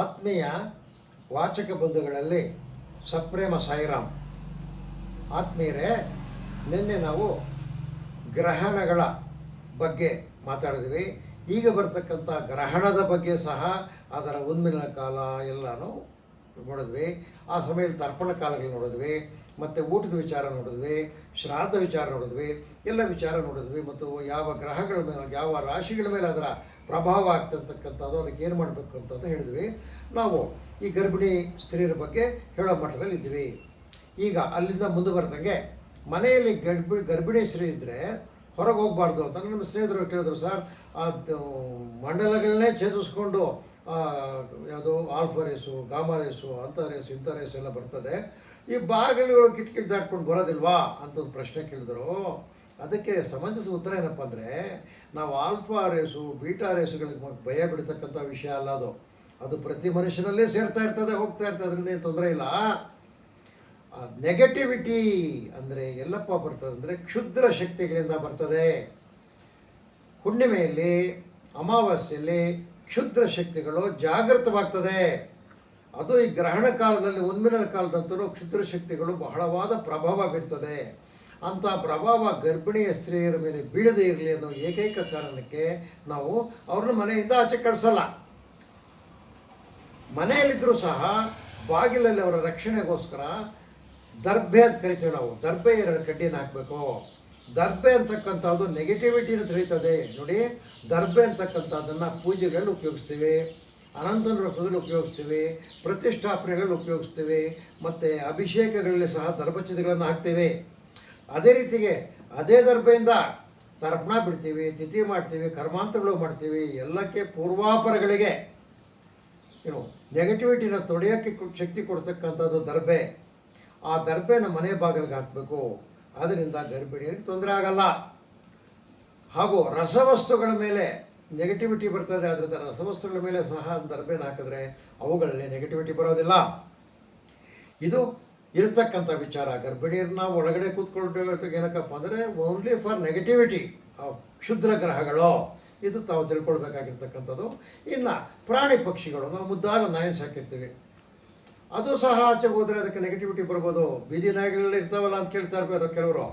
ಆತ್ಮೀಯ ವಾಚಕ ಬಂಧುಗಳಲ್ಲಿ ಸಪ್ರೇಮ ಸಾಯಿರಾಮ್. ಆತ್ಮೀಯರೇ, ನಿನ್ನೆ ನಾವು ಗ್ರಹಣಗಳ ಬಗ್ಗೆ ಮಾತಾಡಿದ್ವಿ. ಈಗ ಬರ್ತಕ್ಕಂಥ ಗ್ರಹಣದ ಬಗ್ಗೆ ಸಹ ಅದರ ಉನ್ಮಿಲನ ಕಾಲ ಎಲ್ಲನೂ ನೋಡಿದ್ವಿ. ಆ ಸಮಯದಲ್ಲಿ ತರ್ಪಣ ಕಾಲಗಳು ನೋಡಿದ್ವಿ. ಮತ್ತು ಊಟದ ವಿಚಾರ ನೋಡಿದ್ವಿ, ಶ್ರಾದ್ದ ವಿಚಾರ ನೋಡಿದ್ವಿ, ಎಲ್ಲ ವಿಚಾರ ನೋಡಿದ್ವಿ ಮತ್ತು ಯಾವ ಗ್ರಹಗಳ ಮೇಲೆ, ಯಾವ ರಾಶಿಗಳ ಮೇಲೆ ಅದರ ಪ್ರಭಾವ ಆಗ್ತಿರ್ತಕ್ಕಂಥದ್ದು ಅದಕ್ಕೆ ಏನು ಮಾಡಬೇಕು ಅಂತಂದು ಹೇಳಿದ್ವಿ. ನಾವು ಈ ಗರ್ಭಿಣಿ ಸ್ತ್ರೀಯರ ಬಗ್ಗೆ ಹೇಳೋ ಮಟ್ಟದಲ್ಲಿ ಇದ್ವಿ ಈಗ ಅಲ್ಲಿಂದ ಮುಂದೆ ಬರ್ದಂಗೆ ಮನೆಯಲ್ಲಿ ಗರ್ಭಿ, ಗರ್ಭಿಣಿ ಸ್ತ್ರೀ ಇದ್ದರೆ ಹೊರಗೆ ಹೋಗಬಾರ್ದು ಅಂತ ನಮ್ಮ ಸ್ನೇಹಿತರು ಕೇಳಿದ್ರು, ಸರ್, ಅದು, ಮಂಡಲಗಳನ್ನೇ ಛೇದಿಸ್ಕೊಂಡು ಯಾವುದು ಆಲ್ಫಾ ರೇಸು, ಗಾಮಾ ರೇಸು ಅಂಥ ರೇಸು, ಇಂಥ ರೇಸ್ ಎಲ್ಲ ಬರ್ತದೆ. ಈ ಬಾಗಿಲುಗಳು ಕಿಟಕಿ ದಾಟ್ಕೊಂಡು ಬರೋದಿಲ್ವಾ? ಅಂತ ಒಂದು ಪ್ರಶ್ನೆ ಕೇಳಿದ್ರು. ಅದಕ್ಕೆ ಸಮಂಜಸ ಉತ್ತರ ಏನಪ್ಪ ಅಂದರೆ, ನಾವು ಆಲ್ಫಾ ರೇಸು, ಬೀಟಾ ರೇಸುಗಳಿಗೆ ಭಯ ಬಿಡ್ತಕ್ಕಂಥ ವಿಷಯ ಅಲ್ಲ ಅದು. ಅದು ಪ್ರತಿ ಮನುಷ್ಯನಲ್ಲೇ ಸೇರ್ತಾ ಇರ್ತದೆ, ಹೋಗ್ತಾ ಇರ್ತದೆ, ಅದರಿಂದ ಏನು ತೊಂದರೆ ಇಲ್ಲ. ನೆಗೆಟಿವಿಟಿ ಅಂದರೆ ಎಲ್ಲಪ್ಪ ಬರ್ತದೆ ಅಂದರೆ ಕ್ಷುದ್ರ ಶಕ್ತಿಗಳಿಂದ ಬರ್ತದೆ. ಹುಣ್ಣಿಮೆಯಲ್ಲಿ, ಅಮಾವಾಸ್ಯೆಯಲ್ಲಿ ಕ್ಷುದ್ರ ಶಕ್ತಿಗಳು ಜಾಗೃತವಾಗ್ತದೆ. ಅದು ಈ ಗ್ರಹಣ ಕಾಲದಲ್ಲಿ, ಉನ್ಮಿಲನ ಕಾಲದಂತೂ ಕ್ಷುದ್ರ ಶಕ್ತಿಗಳು ಬಹಳವಾದ ಪ್ರಭಾವ ಬೀರ್ತದೆ. ಅಂಥ ಪ್ರಭಾವ ಗರ್ಭಿಣಿಯ ಸ್ತ್ರೀಯರ ಮೇಲೆ ಬೀಳದೇ ಇರಲಿ ಅನ್ನೋ ಏಕೈಕ ಕಾರಣಕ್ಕೆ ನಾವು ಅವ್ರನ್ನ ಮನೆಯಿಂದ ಆಚೆ ಕಳಿಸಲ್ಲ. ಮನೆಯಲ್ಲಿದ್ದರೂ ಸಹ ಬಾಗಿಲಲ್ಲಿ ಅವರ ರಕ್ಷಣೆಗೋಸ್ಕರ ದರ್ಭೆ ಅಂತ ಕರಿತೀವಿ ನಾವು. ದರ್ಭೆ ಎರಡು ಕಡ್ಡಿನ ಹಾಕಬೇಕು. ದರ್ಬೆ ಅಂತಕ್ಕಂಥದ್ದು ನೆಗೆಟಿವಿಟಿನ ತಿಳಿತದೆ ನೋಡಿ, ದರ್ಬೆ ಅಂತಕ್ಕಂಥದ್ದನ್ನು ಪೂಜೆಗಳಲ್ಲಿ ಉಪಯೋಗಿಸ್ತೀವಿ, ಅನಂತನ ವ್ರತದಲ್ಲಿ ಉಪಯೋಗಿಸ್ತೀವಿ, ಪ್ರತಿಷ್ಠಾಪನೆಗಳಲ್ಲಿ ಉಪಯೋಗಿಸ್ತೀವಿ, ಮತ್ತು ಅಭಿಷೇಕಗಳಲ್ಲಿ ಸಹ ದರ್ಭಚಿತಿಗಳನ್ನು ಹಾಕ್ತೀವಿ. ಅದೇ ರೀತಿಗೆ ಅದೇ ದರ್ಬೆಯಿಂದ ತರ್ಪಣ ಬಿಡ್ತೀವಿ, ತಿಥಿ ಮಾಡ್ತೀವಿ ಕರ್ಮಾಂತಗಳು ಮಾಡ್ತೀವಿ, ಎಲ್ಲಕ್ಕೆ ಪೂರ್ವಾಪರಗಳಿಗೆ. ಏನು ನೆಗೆಟಿವಿಟಿನ ತೊಡೆಯೋಕ್ಕೆ ಶಕ್ತಿ ಕೊಡ್ತಕ್ಕಂಥದ್ದು ದರ್ಬೆ. ಆ ದರ್ಬೆನ ಮನೆ ಬಾಗಿಲಿಗೆ ಹಾಕಬೇಕು. ಅದರಿಂದ ಗರ್ಭಿಣಿಯರಿಗೆ ತೊಂದರೆ ಆಗಲ್ಲ. ಹಾಗೂ ರಸವಸ್ತುಗಳ ಮೇಲೆ ನೆಗೆಟಿವಿಟಿ ಬರ್ತದೆ. ಆದ್ದರಿಂದ ರಸವಸ್ತುಗಳ ಮೇಲೆ ಸಹ ದರ್ಬೇನ ಹಾಕಿದ್ರೆ ಅವುಗಳಲ್ಲಿ ನೆಗೆಟಿವಿಟಿ ಬರೋದಿಲ್ಲ. ಇದು ಇರತಕ್ಕಂಥ ವಿಚಾರ. ಗರ್ಭಿಣಿಯರನ್ನ ಒಳಗಡೆ ಕೂತ್ಕೊಂಡು ಏನಕ್ಕಪ್ಪ ಅಂದರೆ ಓನ್ಲಿ ಫಾರ್ ನೆಗೆಟಿವಿಟಿ ಕ್ಷುದ್ರ ಗ್ರಹಗಳು. ಇದು ತಾವು ತಿಳ್ಕೊಳ್ಬೇಕಾಗಿರ್ತಕ್ಕಂಥದ್ದು. ಇನ್ನು ಪ್ರಾಣಿ ಪಕ್ಷಿಗಳು, ನಾವು ಮುದ್ದಾಗ ನಾಯಿ ಸಾಕಿರ್ತೀವಿ. ಅದು ಸಹ ಆಚೆ ಹೋದರೆ ಅದಕ್ಕೆ ನೆಗೆಟಿವಿಟಿ ಬರ್ಬೋದು. ಬೀದಿ ನಾಯಿಗಳಲ್ಲಿ ಇರ್ತಾವಲ್ಲ ಅಂತ ಕೇಳ್ತಾ ಇರ್ಬೋದು ಕೆಲವರು.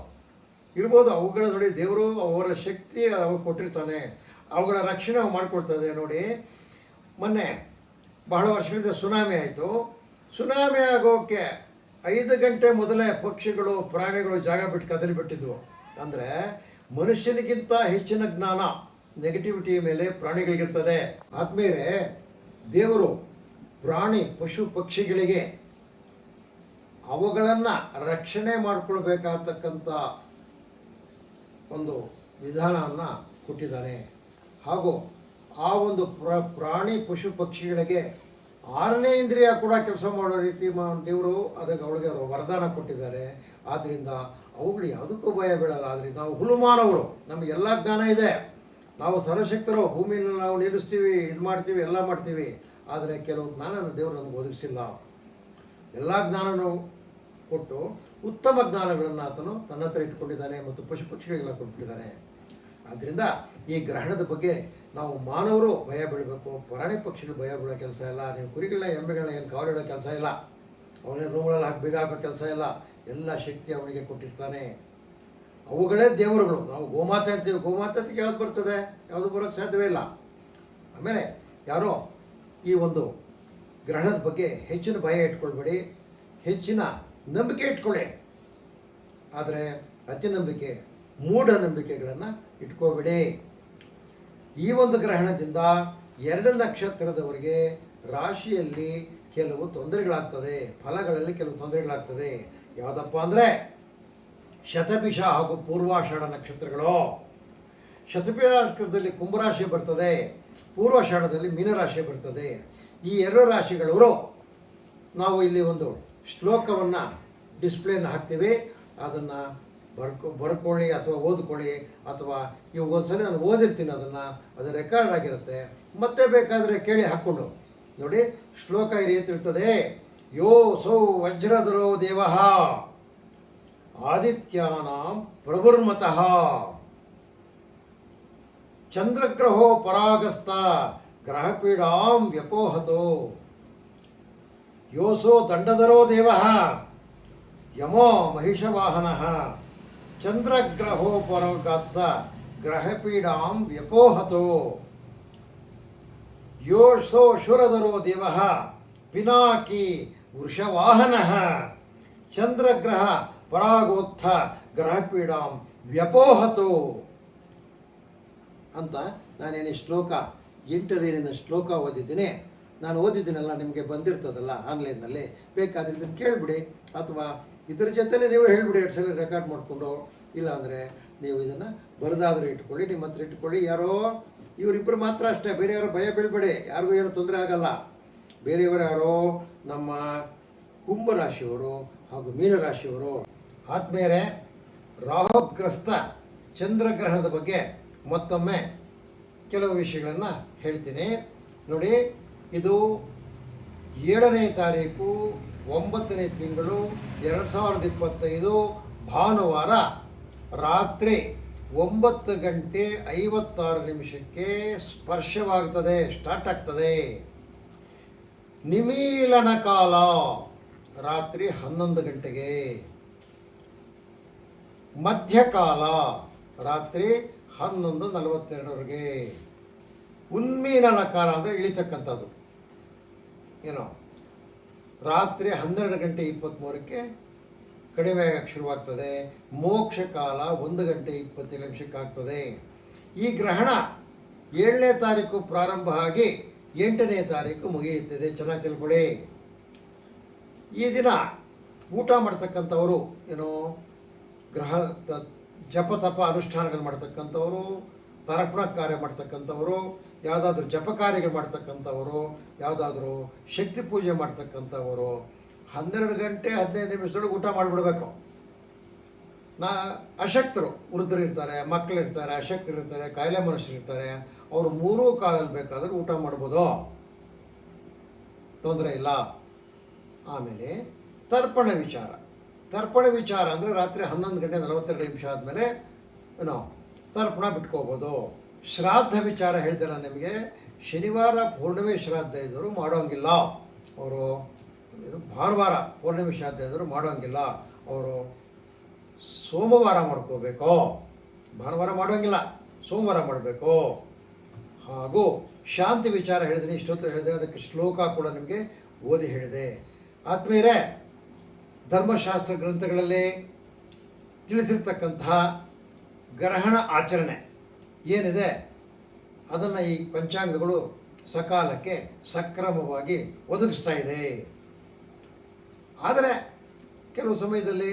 ಇರ್ಬೋದು, ಅವುಗಳ ನೋಡಿ ದೇವರು ಅವರ ಶಕ್ತಿ ಅವಾಗ ಕೊಟ್ಟಿರ್ತಾನೆ. ಅವುಗಳ ರಕ್ಷಣೆ ಅವು ಮಾಡ್ಕೊಳ್ತದೆ ನೋಡಿ. ಮೊನ್ನೆ ಬಹಳ ವರ್ಷಗಳಿಂದ ಸುನಾಮಿ ಆಯಿತು. ಸುನಾಮಿ ಆಗೋಕ್ಕೆ ಐದು ಗಂಟೆ ಮೊದಲೇ ಪಕ್ಷಿಗಳು, ಪ್ರಾಣಿಗಳು ಜಾಗ ಬಿಟ್ಟು ಕದಲಿ ಬಿಟ್ಟಿದ್ವು. ಅಂದರೆ ಮನುಷ್ಯನಿಗಿಂತ ಹೆಚ್ಚಿನ ಜ್ಞಾನ ನೆಗೆಟಿವಿಟಿ ಮೇಲೆ ಪ್ರಾಣಿಗಳಿಗಿರ್ತದೆ. ಆದ್ಮೇಲೆ ದೇವರು ಪ್ರಾಣಿ ಪಶು ಪಕ್ಷಿಗಳಿಗೆ ಅವುಗಳನ್ನು ರಕ್ಷಣೆ ಮಾಡಿಕೊಳ್ಬೇಕಾಗತಕ್ಕಂಥ ಒಂದು ವಿಧಾನವನ್ನು ಕೊಟ್ಟಿದ್ದಾನೆ ಹಾಗೂ ಆ ಒಂದು ಪ್ರ, ಪ್ರಾಣಿ ಪಶು ಪಕ್ಷಿಗಳಿಗೆ ಆರನೇ ಇಂದ್ರಿಯ ಕೂಡ ಕೆಲಸ ಮಾಡೋ ರೀತಿ ದೇವರು ಅದಕ್ಕೆ ಅವಳಿಗೆ ವರದಾನ ಕೊಟ್ಟಿದ್ದಾರೆ. ಆದ್ದರಿಂದ ಅವುಗಳು ಯಾವುದಕ್ಕೂ ಭಯ ಬೀಳಲ್ಲ. ಆದರೆ ನಾವು ಹುಲುಮಾನವರು, ನಮಗೆ ಎಲ್ಲ ಜ್ಞಾನ ಇದೆ. ನಾವು ಸರ್ವಶಕ್ತರು ಭೂಮಿಯನ್ನು ನಾವು ನಿಲ್ಲಿಸ್ತೀವಿ ಇದು ಮಾಡ್ತೀವಿ ಎಲ್ಲ ಮಾಡ್ತೀವಿ. ಆದರೆ ಕೆಲವು ಜ್ಞಾನನ ದೇವರು ನಮಗೆ ಒದಗಿಸಿಲ್ಲ. ಎಲ್ಲ ಜ್ಞಾನನೂ ಕೊಟ್ಟು ಉತ್ತಮ ಜ್ಞಾನಗಳನ್ನು ಆತನು ತನ್ನ ಹತ್ರ ಇಟ್ಕೊಂಡಿದ್ದಾನೆ ಮತ್ತು ಪಶು ಪಕ್ಷಿಗಳಿಗೆಲ್ಲ ಕೊಟ್ಬಿಟ್ಟಿದ್ದಾನೆ. ಆದ್ದರಿಂದ ಈ ಗ್ರಹಣದ ಬಗ್ಗೆ ನಾವು ಮಾನವರು ಭಯ ಬೀಳಬೇಕು, ಪ್ರಾಣಿ ಪಕ್ಷಿಗಳು ಭಯ ಬೀಳೋ ಕೆಲಸ ಇಲ್ಲ, ನೀವು ಕುರಿಗಳನ್ನ, ಎಮ್ಮೆಗಳನ್ನ ಏನು ಕಾವಲಿಡೋ ಕೆಲಸ ಇಲ್ಲ ಅವನೇನು ರೂಮ್ಗಳಲ್ಲಿ ಹಾಕಿ ಬೀಗ ಹಾಕೋ ಕೆಲಸ ಇಲ್ಲ, ಎಲ್ಲ ಶಕ್ತಿ ಅವನಿಗೆ ಕೊಟ್ಟಿರ್ತಾನೆ. ಅವುಗಳೇ ದೇವರುಗಳು. ನಾವು ಗೋಮಾತೆ ಅಂತೀವಿ. ಗೋಮಾತೆ ಅಂತ ಯಾವ್ದು ಬರ್ತದೆ? ಯಾವುದು ಬರೋಕ್ಕೆ ಸಾಧ್ಯವೇ ಇಲ್ಲ. ಆಮೇಲೆ ಯಾರೋ ಈ ಒಂದು ಗ್ರಹಣದ ಬಗ್ಗೆ ಹೆಚ್ಚಿನ ಭಯ ಇಟ್ಕೊಳ್ಬೇಡಿ, ಹೆಚ್ಚಿನ ನಂಬಿಕೆ ಇಟ್ಕೊಳ್ಳಿ. ಆದರೆ ಅತಿ ನಂಬಿಕೆ ಮೂಢನಂಬಿಕೆಗಳನ್ನು ಇಟ್ಕೋಬೇಡಿ. ಈ ಒಂದು ಗ್ರಹಣದಿಂದ ಎರಡು ನಕ್ಷತ್ರದವರಿಗೆ ರಾಶಿಯಲ್ಲಿ ಕೆಲವು ತೊಂದರೆಗಳಾಗ್ತದೆ, ಫಲಗಳಲ್ಲಿ ಕೆಲವು ತೊಂದರೆಗಳಾಗ್ತದೆ. ಯಾವುದಪ್ಪ ಅಂದರೆ ಶತಪಿಷ ಹಾಗೂ ಪೂರ್ವಾಷಾಢ ನಕ್ಷತ್ರಗಳು. ಶತಭಿಷ ನಕ್ಷತ್ರದಲ್ಲಿ ಕುಂಭರಾಶಿ ಬರ್ತದೆ. ಪೂರ್ವಾಷಾಢದಲ್ಲಿ ಮೀನರಾಶಿ ಬರ್ತದೆ. ಈ ಎರಡು ರಾಶಿಗಳವರು ನಾವು ಇಲ್ಲಿ ಒಂದು ಶ್ಲೋಕವನ್ನು ಡಿಸ್ಪ್ಲೇನ ಹಾಕ್ತೀವಿ. ಅದನ್ನು ಬರ್ಕೊ, ಬರ್ಕೊಳ್ಳಿ ಅಥವಾ ಓದ್ಕೊಳ್ಳಿ ಅಥವಾ ಇವಾಗ ಒಂದ್ಸಲ ನಾನು ಓದಿರ್ತೀನಿ ಅದನ್ನು. ಅದು ರೆಕಾರ್ಡ್ ಆಗಿರುತ್ತೆ. ಮತ್ತೆ ಬೇಕಾದರೆ ಕೇಳಿ ಹಾಕ್ಕೊಂಡು. ನೋಡಿ, ಶ್ಲೋಕ ಈ ರೀತಿ ಇರ್ತದೆ. ಯೋ ಸೌ ವಜ್ರಧರೋ ದೇವ. ಆದಿತ್ಯಾನಾಂ ಪ್ರಭುರ್ಮತಃ. ಚಂದ್ರಗ್ರಹೋ ಪರಾಗಸ್ತ ಗ್ರಹಪೀಡಾಂ ವ್ಯಪೋಹತೋ. ಯೋಸೋ ದಂಡಧರೋ ದೇವ. ಯಮೋ ಮಹಿಷವಾಹನ. ಚಂದ್ರಗ್ರಹೋ ಪರಾಗಸ್ತ ಗ್ರಹಪೀಡಾಂ ವ್ಯಪೋಹತೋ. ಯೋಸೋ ಶುರಧರೋ ದೇವ. ಪಿನಾಕಿ ವೃಷವಾಹನ. ಚಂದ್ರಗ್ರಹ ಪರಾಗೋತ್ಥ ಗ್ರಹಪೀಡಾಂ ವ್ಯಪೋಹತು. ಅಂತ ನಾನೇನು ಶ್ಲೋಕ ಎಂಟನೇನಿನ ಶ್ಲೋಕ ಓದಿದ್ದೀನಿ. ನಾನು ಓದಿದ್ದೀನಲ್ಲ, ನಿಮಗೆ ಬಂದಿರ್ತದಲ್ಲ ಆನ್ಲೈನ್ನಲ್ಲಿ. ಬೇಕಾದರೆ ಇದನ್ನು ಕೇಳಿಬಿಡಿ. ಅಥವಾ ಇದ್ರ ಜೊತೆಲೇ ನೀವು ಹೇಳಿಬಿಡಿ, ಎರಡು ಸಲ ರೆಕಾರ್ಡ್ ಮಾಡಿಕೊಂಡು. ಇಲ್ಲಾಂದರೆ ನೀವು ಇದನ್ನು ಬರೆದಾದರೂ ಇಟ್ಕೊಳ್ಳಿ, ನಿಮ್ಮ ಹತ್ರ ಇಟ್ಕೊಳ್ಳಿ. ಯಾರೋ ಇವರಿಬ್ಬರು ಮಾತ್ರ ಅಷ್ಟೇ. ಬೇರೆ ಯಾರೋ ಭಯ ಬೀಳ್ಬೇಡಿ. ಯಾರಿಗೂ ಏನೂ ತೊಂದರೆ ಆಗಲ್ಲ. ಬೇರೆಯವರು ಯಾರೋ ನಮ್ಮ ಕುಂಭರಾಶಿಯವರು ಹಾಗೂ ಮೀನರಾಶಿಯವರು. ಆದ್ಮೇಲೆ ರಾಹುಗ್ರಸ್ತ ಚಂದ್ರಗ್ರಹಣದ ಬಗ್ಗೆ ಮತ್ತೊಮ್ಮೆ ಕೆಲವು ವಿಷಯಗಳನ್ನು ಹೇಳ್ತೀನಿ. ನೋಡಿ, ಇದು ಏಳನೇ ತಾರೀಕು, ಒಂಬತ್ತನೇ ತಿಂಗಳು, ಎರಡು ಸಾವಿರದ ಇಪ್ಪತ್ತೈದು ಭಾನುವಾರ ರಾತ್ರಿ ಒಂಬತ್ತು ಗಂಟೆ ಐವತ್ತಾರು ನಿಮಿಷಕ್ಕೆ ಸ್ಪರ್ಶವಾಗ್ತದೆ ಸ್ಟಾರ್ಟ್ ಆಗ್ತದೆ. ನಿಮೀಲನ ಕಾಲ ರಾತ್ರಿ ಹನ್ನೊಂದು ಗಂಟೆಗೆ. ಮಧ್ಯಕಾಲ ರಾತ್ರಿ ಹನ್ನೊಂದು ನಲವತ್ತೆರಡವರೆಗೆ ಉನ್ಮೀನ ನಕಾರ ಅಂದರೆ ಇಳಿತಕ್ಕಂಥದ್ದು. ಏನೋ ರಾತ್ರಿ ಹನ್ನೆರಡು ಗಂಟೆ ಇಪ್ಪತ್ತ್ಮೂರಕ್ಕೆ ಕಡಿಮೆ ಆಗಕ್ಕೆ ಶುರುವಾಗ್ತದೆ. ಮೋಕ್ಷ ಕಾಲ ಒಂದು ಗಂಟೆ ಇಪ್ಪತ್ತೇಳು ನಿಮಿಷಕ್ಕಾಗ್ತದೆ. ಈ ಗ್ರಹಣ ಏಳನೇ ತಾರೀಕು ಪ್ರಾರಂಭ ಆಗಿ ಎಂಟನೇ ತಾರೀಕು ಮುಗಿಯುತ್ತದೆ. ಚೆನ್ನಾಗಿ ತಿಳ್ಕೊಳ್ಳಿ. ಈ ದಿನ ಊಟ ಮಾಡ್ತಕ್ಕಂಥವರು ಏನೋ ಗ್ರಹ ಜಪ ತಪ ಅನುಷ್ಠಾನಗಳು ಮಾಡ್ತಕ್ಕಂಥವರು, ತರ್ಪಣ ಕಾರ್ಯ ಮಾಡ್ತಕ್ಕಂಥವರು, ಯಾವುದಾದ್ರೂ ಜಪ ಕಾರ್ಯಗಳು ಮಾಡ್ತಕ್ಕಂಥವರು, ಯಾವುದಾದ್ರೂ ಶಕ್ತಿ ಪೂಜೆ ಮಾಡ್ತಕ್ಕಂಥವರು, ಹನ್ನೆರಡು ಗಂಟೆ, ಹದಿನೈದು ನಿಮಿಷದೊಳಗೆ ಊಟ ಮಾಡಿಬಿಡ್ಬೇಕು. ನಾ, ಅಶಕ್ತರು, ವೃದ್ಧರು ಇರ್ತಾರೆ ಮಕ್ಕಳು ಇರ್ತಾರೆ, ಅಶಕ್ತರು ಇರ್ತಾರೆ, ಕಾಯಿಲೆ ಮನುಷ್ಯರಿರ್ತಾರೆ ಅವರು ಮೂರೂ ಕಾಲಲ್ಲಿ ಬೇಕಾದರೂ ಊಟ ಮಾಡ್ಬೋದು. ತೊಂದರೆ ಇಲ್ಲ. ಆಮೇಲೆ ತರ್ಪಣ ವಿಚಾರ. ತರ್ಪಣ ವಿಚಾರ ಅಂದರೆ ರಾತ್ರಿ ಹನ್ನೊಂದು ಗಂಟೆ ನಲವತ್ತೆರಡು ನಿಮಿಷ ಆದಮೇಲೆ ಏನೋ ತರ್ಪಣ ಬಿಟ್ಕೋಬೋದು. ಶ್ರಾದ್ದ ವಿಚಾರ ಹೇಳಿದೆ ನಾನು ನಿಮಗೆ. ಶನಿವಾರ ಪೂರ್ಣಿಮೆ ಶ್ರಾದ್ದ ಇದ್ದರು ಮಾಡೋಂಗಿಲ್ಲ. ಅವರು ಭಾನುವಾರ ಪೂರ್ಣಿಮೆ ಶ್ರಾದ್ದ ಇದ್ದರು ಮಾಡೋಂಗಿಲ್ಲ. ಅವರು ಸೋಮವಾರ ಮಾಡ್ಕೋಬೇಕು. ಭಾನುವಾರ ಮಾಡೋಂಗಿಲ್ಲ. ಸೋಮವಾರ ಮಾಡಬೇಕು. ಹಾಗೂ ಶಾಂತಿ ವಿಚಾರ ಹೇಳಿದ್ರೆ ಇಷ್ಟೊತ್ತು ಹೇಳಿದೆ, ಅದಕ್ಕೆ ಶ್ಲೋಕ ಕೂಡ ನಿಮಗೆ ಓದಿ ಹೇಳಿದೆ. ಆದ್ಮೇಲೆ ಧರ್ಮಶಾಸ್ತ್ರ ಗ್ರಂಥಗಳಲ್ಲಿ ತಿಳಿಸಿರ್ತಕ್ಕಂತಹ ಗ್ರಹಣ ಆಚರಣೆ ಏನಿದೆ, ಅದನ್ನು ಈ ಪಂಚಾಂಗಗಳು ಸಕಾಲಕ್ಕೆ ಸಕ್ರಮವಾಗಿ ಒದಗಿಸ್ತಾ ಇದೆ. ಆದರೆ ಕೆಲವು ಸಮಯದಲ್ಲಿ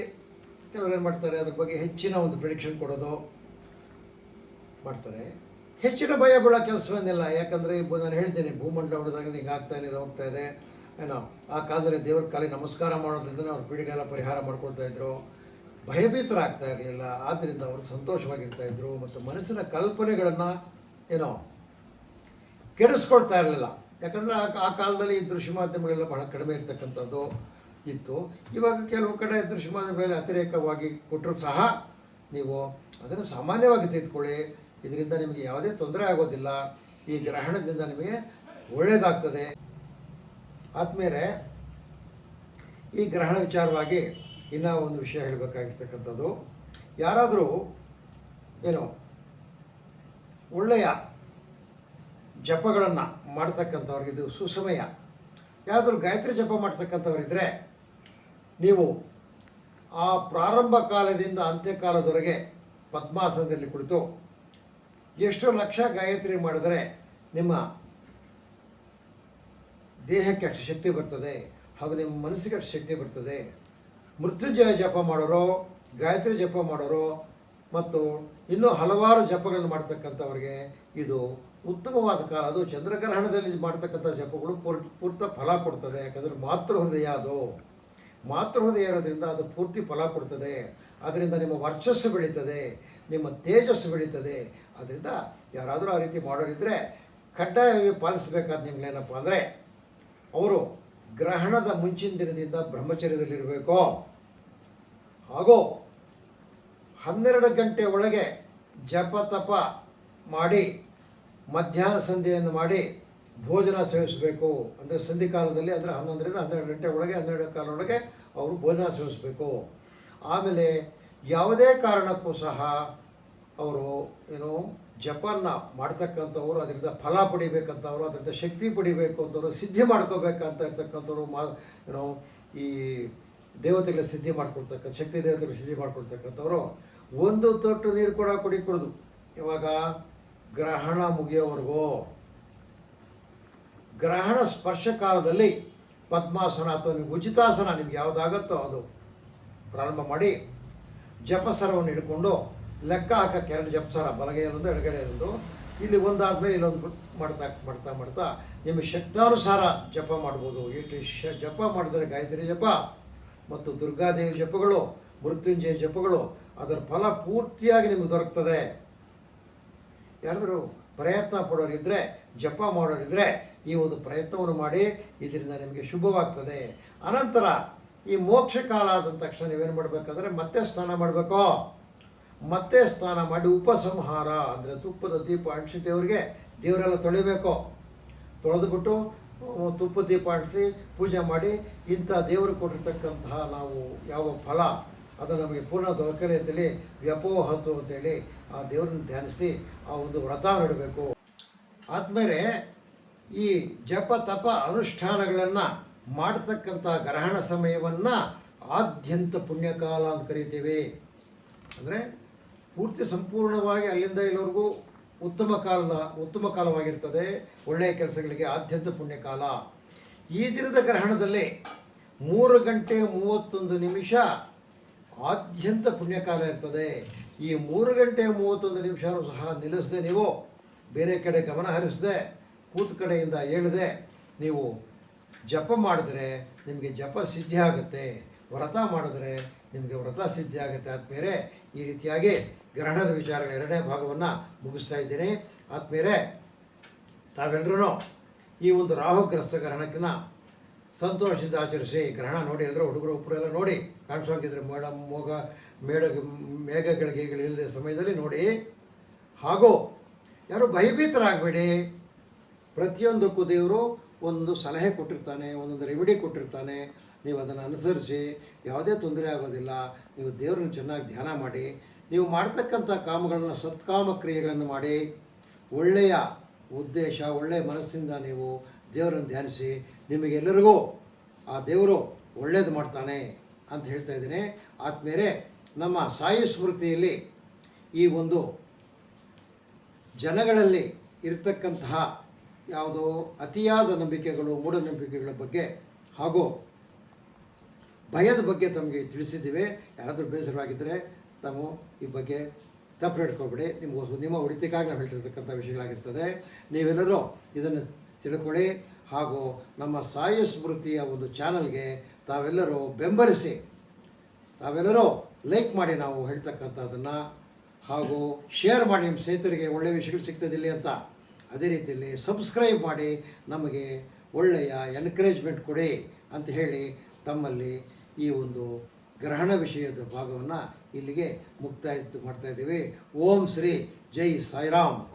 ಕೆಲವರು ಏನು ಮಾಡ್ತಾರೆ, ಅದ್ರ ಬಗ್ಗೆ ಹೆಚ್ಚಿನ ಒಂದು ಪ್ರಿಡಿಕ್ಷನ್ ಕೊಡೋದು ಮಾಡ್ತಾರೆ. ಹೆಚ್ಚಿನ ಭಯ ಬೀಳೋ ಕೆಲಸವೇನಿಲ್ಲ, ಯಾಕಂದರೆ ನಾನು ಹೇಳ್ತೀನಿ, ಭೂಮಂಡಲ ಹೊಡೆದಾಗ ಹಿಂಗೆ ಆಗ್ತಾ ಇದೆ, ಹೋಗ್ತಾ ಇದೆ. ಏನೋ, ಆ ಕಾಲದಲ್ಲಿ ದೇವ್ರ ಕಾಲಿಗೆ ನಮಸ್ಕಾರ ಮಾಡೋದ್ರಿಂದ ಅವ್ರ ಪೀಡಿಗೆಲ್ಲ ಪರಿಹಾರ ಮಾಡ್ಕೊಳ್ತಾ ಇದ್ರು. ಭಯಭೀತರಾಗ್ತಾ ಇರಲಿಲ್ಲ. ಆದ್ದರಿಂದ ಅವರು ಸಂತೋಷವಾಗಿರ್ತಾ ಇದ್ರು ಮತ್ತು ಮನಸ್ಸಿನ ಕಲ್ಪನೆಗಳನ್ನು ಏನೋ ಕೆಡಿಸ್ಕೊಳ್ತಾ ಇರಲಿಲ್ಲ. ಯಾಕಂದರೆ ಆ ಆ ಕಾಲದಲ್ಲಿ ಈ ದೃಶ್ಯ ಮಾಧ್ಯಮಗಳೆಲ್ಲ ಬಹಳ ಕಡಿಮೆ ಇರ್ತಕ್ಕಂಥದ್ದು ಇತ್ತು. ಇವಾಗ ಕೆಲವು ಕಡೆ ದೃಶ್ಯ ಮಾಧ್ಯಮಗಳಲ್ಲಿ ಅತಿರೇಕವಾಗಿ ಕೊಟ್ಟರು ಸಹ ನೀವು ಅದನ್ನು ಸಾಮಾನ್ಯವಾಗಿ ತೆಗೆದುಕೊಳ್ಳಿ. ಇದರಿಂದ ನಿಮಗೆ ಯಾವುದೇ ತೊಂದರೆ ಆಗೋದಿಲ್ಲ. ಈ ಗ್ರಹಣದಿಂದ ನಿಮಗೆ ಒಳ್ಳೆಯದಾಗ್ತದೆ ಆದಮೇಲೆ ಈ ಗ್ರಹಣ ವಿಚಾರವಾಗಿ ಇನ್ನೂ ಒಂದು ವಿಷಯ ಹೇಳಬೇಕಾಗಿರ್ತಕ್ಕಂಥದ್ದು. ಯಾರಾದರೂ ಏನು ಒಳ್ಳೆಯ ಜಪಗಳನ್ನು ಮಾಡ್ತಕ್ಕಂಥವ್ರಿಗೆ, ಇದು ಸುಸಮಯ. ಯಾರಾದರೂ ಗಾಯತ್ರಿ ಜಪ ಮಾಡ್ತಕ್ಕಂಥವರಿದ್ದರೆ ನೀವು ಆ ಪ್ರಾರಂಭ ಕಾಲದಿಂದ ಅಂತ್ಯಕಾಲದವರೆಗೆ ಪದ್ಮಾಸನದಲ್ಲಿ ಕುಳಿತು ಎಷ್ಟು ಲಕ್ಷ ಗಾಯತ್ರಿ ಮಾಡಿದರೆ ನಿಮ್ಮ ದೇಹಕ್ಕೆ ಅಷ್ಟು ಶಕ್ತಿ ಬರ್ತದೆ, ಹಾಗೂ ನಿಮ್ಮ ಮನಸ್ಸಿಗೆ ಅಷ್ಟು ಶಕ್ತಿ ಬರ್ತದೆ. ಮೃತ್ಯುಂಜಯ ಜಪ ಮಾಡೋರು, ಗಾಯತ್ರಿ ಜಪ ಮಾಡೋರು, ಮತ್ತು ಇನ್ನೂ ಹಲವಾರು ಜಪಗಳನ್ನು ಮಾಡ್ತಕ್ಕಂಥವ್ರಿಗೆ ಇದು ಉತ್ತಮವಾದ ಕಾಲ ಅದು ಚಂದ್ರಗ್ರಹಣದಲ್ಲಿ ಮಾಡ್ತಕ್ಕಂಥ ಜಪಗಳು ಪೂರ್, ಪೂರ್ತ ಫಲ ಕೊಡ್ತದೆ. ಯಾಕಂದರೆ ಮಾತೃ ಹೃದಯ ಅದು. ಮಾತೃ ಹೃದಯ ಇರೋದ್ರಿಂದ ಅದು ಪೂರ್ತಿ ಫಲ ಕೊಡ್ತದೆ. ಅದರಿಂದ ನಿಮ್ಮ ವರ್ಚಸ್ಸು ಬೆಳೀತದೆ, ನಿಮ್ಮ ತೇಜಸ್ಸು ಬೆಳೀತದೆ. ಅದರಿಂದ ಯಾರಾದರೂ ಆ ರೀತಿ ಮಾಡೋರಿದ್ದರೆ ಕಡ್ಡಾಯವಾಗಿ ಪಾಲಿಸಬೇಕಾದ ನಿಮ್ಗಳೇನಪ್ಪ ಅಂದರೆ ಅವರು ಗ್ರಹಣದ ಮುಂಚಿನ ದಿನದಿಂದ ಬ್ರಹ್ಮಚರ್ಯದಲ್ಲಿರಬೇಕು. ಹಾಗೂ ಹನ್ನೆರಡು ಗಂಟೆ ಒಳಗೆ ಜಪ ತಪ ಮಾಡಿ, ಮಧ್ಯಾಹ್ನ ಸಂಧಿಯನ್ನು ಮಾಡಿ ಭೋಜನ ಸೇವಿಸಬೇಕು. ಅಂದರೆ ಸಂಧಿ ಕಾಲದಲ್ಲಿ ಅಂದರೆ ಹನ್ನೊಂದರಿಂದ ಹನ್ನೆರಡು ಗಂಟೆ ಒಳಗೆ, ಹನ್ನೆರಡು ಕಾಲ ಒಳಗೆ ಅವರು ಭೋಜನ ಸೇವಿಸಬೇಕು. ಆಮೇಲೆ ಯಾವುದೇ ಕಾರಣಕ್ಕೂ ಸಹ ಅವರು ಏನು ಜಪನ್ನ ಮಾಡ್ತಕ್ಕಂಥವ್ರು, ಅದರಿಂದ ಫಲ ಪಡಿಬೇಕಂತವ್ರು ಅದರಿಂದ ಶಕ್ತಿ ಪಡಿಬೇಕು ಅಂತವ್ರು ಸಿದ್ಧಿ ಮಾಡ್ಕೋಬೇಕಂತ ಇರ್ತಕ್ಕಂಥವ್ರು ಮಾ ಏನೋ ಈ ದೇವತೆಗಳ ಸಿದ್ಧಿ ಮಾಡ್ಕೊಳ್ತಕ್ಕ ಶಕ್ತಿ ದೇವತೆಗಳ ಸಿದ್ಧಿ ಮಾಡ್ಕೊಳ್ತಕ್ಕಂಥವ್ರು ಒಂದು ತೊಟ್ಟು ನೀರು ಕೂಡ ಕುಡಿ ಕುಡಿದು. ಇವಾಗ ಗ್ರಹಣ ಮುಗಿಯೋವರೆಗೂ, ಗ್ರಹಣ ಸ್ಪರ್ಶ ಕಾಲದಲ್ಲಿ ಪದ್ಮಾಸನ ಅಥವಾ ನಿಮ್ಗೆ ಉಚಿತಾಸನ ನಿಮ್ಗೆ ಯಾವುದಾಗತ್ತೋ ಅದು ಪ್ರಾರಂಭ ಮಾಡಿ ಜಪಸರವನ್ನು ಹಿಡ್ಕೊಂಡು ಲೆಕ್ಕ ಹಾಕಕ್ಕೆ ಎರಡು ಜಪ್ಸಾರ ಬಲಗೈಯಲ್ಲೊಂದು ಎಡಗಡೆ ಇರೋದು ಇಲ್ಲಿ ಒಂದಾದ್ಮೇಲೆ ಇಲ್ಲೊಂದು ಬಿಟ್ಟು ಮಾಡ್ತಾ ಮಾಡ್ತಾ ಮಾಡ್ತಾ ನಿಮ್ಮ ಶಕ್ತಾನುಸಾರ ಜಪ ಮಾಡ್ಬೋದು. ಇಷ್ಟು ಶ ಜಪ ಮಾಡಿದರೆ ಗಾಯತ್ರಿ ಜಪ ಮತ್ತು ದುರ್ಗಾದೇವಿ ಜಪಗಳು, ಮೃತ್ಯುಂಜಯ ಜಪಗಳು, ಅದರ ಫಲ ಪೂರ್ತಿಯಾಗಿ ನಿಮಗೆ ದೊರಕ್ತದೆ. ಯಾರಾದರೂ ಪ್ರಯತ್ನ ಪಡೋರಿದ್ದರೆ ಜಪ ಮಾಡೋರಿದ್ದರೆ ಈ ಒಂದು ಪ್ರಯತ್ನವನ್ನು ಮಾಡಿ, ಇದರಿಂದ ನಿಮಗೆ ಶುಭವಾಗ್ತದೆ. ಅನಂತರ ಈ ಮೋಕ್ಷ ಕಾಲ ಆದ ತಕ್ಷಣ ನೀವೇನು ಮಾಡಬೇಕಂದ್ರೆ ಮತ್ತೆ ಸ್ನಾನ ಮಾಡಬೇಕು. ಮತ್ತೆ ಸ್ನಾನ ಮಾಡಿ ಉಪಸಂಹಾರ ಅಂದರೆ ತುಪ್ಪದ ದೀಪ ಅಂಟಿಸಿ ದೇವರಿಗೆ, ದೇವರೆಲ್ಲ ತೊಳಿಬೇಕು. ತೊಳೆದುಬಿಟ್ಟು ತುಪ್ಪ ದೀಪ ಅಂಟಿಸಿ ಪೂಜೆ ಮಾಡಿ, ಇಂಥ ದೇವರು ಕೊಟ್ಟಿರ್ತಕ್ಕಂತಹ ನಾವು ಯಾವ ಫಲ, ಅದು ನಮಗೆ ಪೂರ್ಣ ದೊರಕಲಿ ಅಂತೇಳಿ ವ್ಯಪೋಹತು ಅಂತೇಳಿ ಆ ದೇವರನ್ನು ಧ್ಯಾನಿಸಿ ಆ ಒಂದು ವ್ರತ ನಡಬೇಕು ಆದಮೇಲೆ ಈ ಜಪ ತಪ ಅನುಷ್ಠಾನಗಳನ್ನು ಮಾಡತಕ್ಕಂಥ ಗ್ರಹಣ ಸಮಯವನ್ನು ಆದ್ಯಂತ ಪುಣ್ಯಕಾಲ ಅಂತ ಕರಿತೀವಿ. ಅಂದರೆ ಪೂರ್ತಿ ಸಂಪೂರ್ಣವಾಗಿ ಅಲ್ಲಿಂದ ಇಲ್ಲಿವರೆಗೂ ಉತ್ತಮ ಕಾಲದ, ಉತ್ತಮ ಕಾಲವಾಗಿರ್ತದೆ. ಒಳ್ಳೆಯ ಕೆಲಸಗಳಿಗೆ ಆದ್ಯಂತ ಪುಣ್ಯಕಾಲ. ಈ ದಿನದ ಗ್ರಹಣದಲ್ಲಿ ಮೂರು ಗಂಟೆ ಮೂವತ್ತೊಂದು ನಿಮಿಷ ಆದ್ಯಂತ ಪುಣ್ಯಕಾಲ ಇರ್ತದೆ. ಈ ಮೂರು ಗಂಟೆ ಮೂವತ್ತೊಂದು ನಿಮಿಷನೂ ಸಹ ನಿಲ್ಲಿಸದೆ ನೀವು. ಬೇರೆ ಕಡೆ ಗಮನ ಹರಿಸದೆ, ಕೂತ ಕಡೆಯಿಂದ ಹೇಳದೆ, ನೀವು ಜಪ ಮಾಡಿದ್ರೆ ನಿಮಗೆ ಜಪ ಸಿದ್ಧಿ ಆಗುತ್ತೆ ವ್ರತ ಮಾಡಿದ್ರೆ ನಿಮಗೆ ವ್ರತ ಸಿದ್ಧಿ ಆಗುತ್ತೆ. ಆದ್ಮೇಲೆ ಈ ರೀತಿಯಾಗಿ ಗ್ರಹಣದ ವಿಚಾರಗಳ ಎರಡನೇ ಭಾಗವನ್ನು ಮುಗಿಸ್ತಾ ಇದ್ದೀನಿ. ಆದ್ಮೇಲೆ ತಾವೆಲ್ಲರೂ ಈ ಒಂದು ರಾಹುಗ್ರಸ್ತ ಗ್ರಹಣಕ್ಕನ್ನ ಸಂತೋಷದಿಂದ ಆಚರಿಸಿ ಗ್ರಹಣ ನೋಡಿ ಎಲ್ಲರೂ ಹುಡುಗರು ಒಬ್ಬರೆಲ್ಲ ನೋಡಿ ಕಾಣಿಸೋಂಗಿದ್ರೆ ಮೋಡ ಮೋಗ, ಮೇಡ, ಮೇಘಗಳಿಗೆ ಇಲ್ಲದ ಸಮಯದಲ್ಲಿ ನೋಡಿ. ಹಾಗೂ ಯಾರು ಭಯಭೀತರಾಗಬೇಡಿ. ಪ್ರತಿಯೊಂದಕ್ಕೂ ದೇವರು ಒಂದು ಸಲಹೆ ಕೊಟ್ಟಿರ್ತಾನೆ, ಒಂದೊಂದು ರೆಮಿಡಿ ಕೊಟ್ಟಿರ್ತಾನೆ. ನೀವು ಅದನ್ನು ಅನುಸರಿಸಿ, ಯಾವುದೇ ತೊಂದರೆ ಆಗೋದಿಲ್ಲ, ನೀವು ದೇವರನ್ನು ಚೆನ್ನಾಗಿ ಧ್ಯಾನ ಮಾಡಿ, ನೀವು ಮಾಡ್ತಕ್ಕಂಥ ಕಾಮಗಳನ್ನು ಸತ್ಕಾಮ ಕ್ರಿಯೆಗಳನ್ನು ಮಾಡಿ, ಒಳ್ಳೆಯ ಉದ್ದೇಶ, ಒಳ್ಳೆಯ ಮನಸ್ಸಿಂದ ನೀವು ದೇವರನ್ನು ಧ್ಯಾನಿಸಿ, ನಿಮಗೆಲ್ಲರಿಗೂ ಆ ದೇವರು ಒಳ್ಳೇದು ಮಾಡ್ತಾನೆ ಅಂತ ಹೇಳ್ತಾ ಇದ್ದೀನಿ. ಆದಮೇಲೆ ನಮ್ಮ ಸಾಯಿ ಸ್ಮೃತಿಯಲ್ಲಿ ಈ ಒಂದು ಜನಗಳಲ್ಲಿ ಇರತಕ್ಕಂತಹ ಯಾವುದೋ ಅತಿಯಾದ ನಂಬಿಕೆಗಳು, ಮೂಢನಂಬಿಕೆಗಳ ಬಗ್ಗೆ ಹಾಗೂ ಭಯದ ಬಗ್ಗೆ ತಮಗೆ ತಿಳಿಸಿದ್ದೀವಿ. ಯಾರಾದರೂ ಬೇಸರವಾಗಿದ್ದರೆ ತಾವು ಈ ಬಗ್ಗೆ ತಪ್ಪು ಹಿಡ್ಕೊಬೇಡಿ ನಿಮಗೋಸ್ಕರ ನಿಮ್ಮ ಉಳಿತಿಗಾಗಿ ನಾವು ಹೇಳ್ತಿರ್ತಕ್ಕಂಥ ವಿಷಯಗಳಾಗಿರ್ತದೆ. ನೀವೆಲ್ಲರೂ ಇದನ್ನು ತಿಳ್ಕೊಳ್ಳಿ ಹಾಗೂ ನಮ್ಮ ಸಾಯು ಸ್ಮೃತಿಯ ಒಂದು ಚಾನಲ್ಗೆ ತಾವೆಲ್ಲರೂ ಬೆಂಬಲಿಸಿ, ತಾವೆಲ್ಲರೂ ಲೈಕ್ ಮಾಡಿ ನಾವು ಹೇಳ್ತಕ್ಕಂಥದ್ದನ್ನು ಹಾಗೂ ಶೇರ್ ಮಾಡಿ ನಿಮ್ಮ ಸ್ನೇಹಿತರಿಗೆ ಒಳ್ಳೆಯ ವಿಷಯಗಳು ಸಿಗ್ತದಿಲ್ಲ ಅಂತ. ಅದೇ ರೀತಿಯಲ್ಲಿ ಸಬ್ಸ್ಕ್ರೈಬ್ ಮಾಡಿ ನಮಗೆ ಒಳ್ಳೆಯ ಎನ್ಕರೇಜ್ಮೆಂಟ್ ಕೊಡಿ ಅಂತ ಹೇಳಿ ತಮ್ಮಲ್ಲಿ ಈ ಒಂದು ಗ್ರಹಣ ವಿಷಯದ ಭಾಗವನ್ನು ಇಲ್ಲಿಗೆ ಮುಕ್ತಾಯ ಮಾಡ್ತಾ ಇದ್ದೀವಿ. ಓಂ ಶ್ರೀ ಜೈ ಸಾಯಿರಾಮ್.